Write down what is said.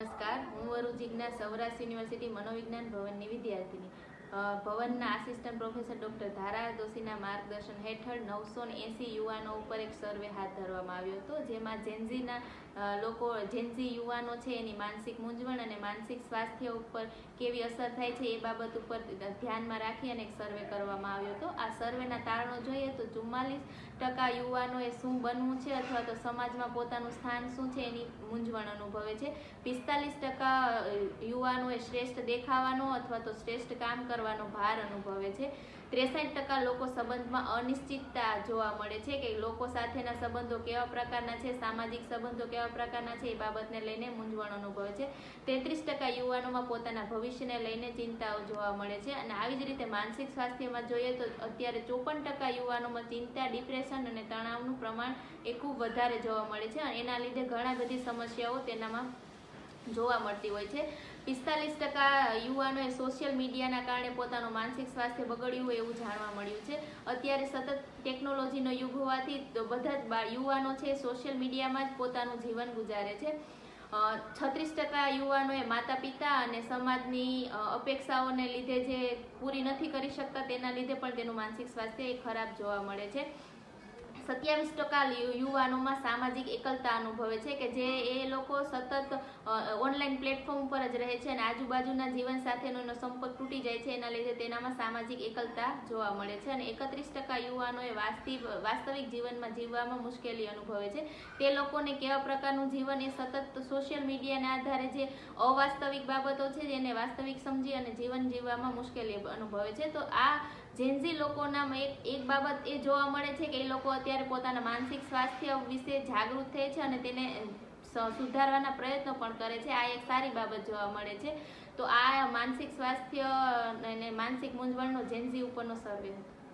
નમસ્કાર. હું વરુ જિજ્ઞાસ સૌરાષ્ટ્ર યુનિવર્સિટી મનોવિજ્ઞાન ભવનની વિદ્યાર્થીની. ભવનના આસિસ્ટન્ટ પ્રોફેસર ડોક્ટર ધારા દોશીના માર્ગદર્શન હેઠળ નવસો એંસી યુવાનો ઉપર એક સર્વે હાથ ધરવામાં આવ્યો હતો, જેમાં જેન્ઝીના લોકો જેન્ઝી યુવાનો છે એની માનસિક મૂંઝવણ અને માનસિક સ્વાસ્થ્ય ઉપર કેવી અસર થાય છે એ બાબત ઉપર ધ્યાનમાં રાખી અને એક સર્વે કરવામાં આવ્યો હતો. આ સર્વેના તારણો જોઈએ તો ચુમ્માલીસ ટકા યુવાનોએ શું બનવું છે અથવા તો સમાજમાં પોતાનું સ્થાન શું છે એની મૂંઝવણ અનુભવે છે. પિસ્તાલીસ ટકા યુવાનોએ શ્રેષ્ઠ દેખાવાનો અથવા તો શ્રેષ્ઠ કામ કરવાનો ભાર અનુભવે છે. ત્રેસઠ ટકા લોકો સંબંધમાં અનિશ્ચિતતા જોવા મળે છે કે લોકો સાથેના સંબંધો કેવા પ્રકારના છે, સામાજિક સંબંધો કેવા પ્રકારના છે એ બાબતને લઈને મૂંઝવણ અનુભવે છે. તેત્રીસ ટકા યુવાનોમાં પોતાના ભવિષ્યને લઈને ચિંતાઓ જોવા મળે છે અને આવી જ રીતે માનસિક સ્વાસ્થ્યમાં જોઈએ તો અત્યારે ચોપન ટકા યુવાનોમાં ચિંતા, ડિપ્રેશન અને તણાવનું પ્રમાણ એ ખૂબ વધારે જોવા મળે છે. અને એના લીધે ઘણા બધી સમસ્યાઓ તેનામાં જોવા મળતી હોય છે. પિસ્તાલીસ ટકા યુવાનોએ સોશિયલ મીડિયાના કારણે પોતાનું માનસિક સ્વાસ્થ્ય બગડ્યું હોય એવું જાણવા મળ્યું છે. અત્યારે સતત ટેકનોલોજીનો યુગ હોવાથી બધા જ યુવાનો છે સોશિયલ મીડિયામાં જ પોતાનું જીવન ગુજારે છે. છત્રીસ ટકા યુવાનોએ માતા પિતા અને સમાજની અપેક્ષાઓને લીધે જે પૂરી નથી કરી શકતા તેના લીધે પણ તેનું માનસિક સ્વાસ્થ્ય એ ખરાબ જોવા મળે છે. સત્યાવીસ ટકા યુવાનોમાં સામાજિક એકલતા અનુભવે છે કે જે એ લોકો સતત ઓનલાઈન પ્લેટફોર્મ ઉપર જ રહે છે અને આજુબાજુના જીવન સાથેનો એનો સંપર્ક તૂટી જાય છે. એના લીધે તેનામાં સામાજિક એકલતા જોવા મળે છે અને એકત્રીસ ટકા યુવાનોએ વાસ્તવિક વાસ્તવિક જીવનમાં જીવવામાં મુશ્કેલી અનુભવે છે. તે લોકોને કેવા પ્રકારનું જીવન એ સતત સોશિયલ મીડિયાના આધારે જે અવાસ્તવિક બાબતો છે જેને વાસ્તવિક સમજી અને જીવન જીવવામાં મુશ્કેલી અનુભવે છે. તો આ જેન્ઝી લોકોના એક એક બાબત એ જોવા મળે છે કે એ લોકો અત્યારે પોતાના માનસિક સ્વાસ્થ્ય વિશે જાગૃત થાય છે અને તેને સુધારવાના પ્રયત્નો પણ કરે છે. આ એક સારી બાબત જોવા મળે છે. તો આ માનસિક સ્વાસ્થ્ય અને માનસિક મૂંઝવણનો જેન્ઝી ઉપરનો સર્વે હતો.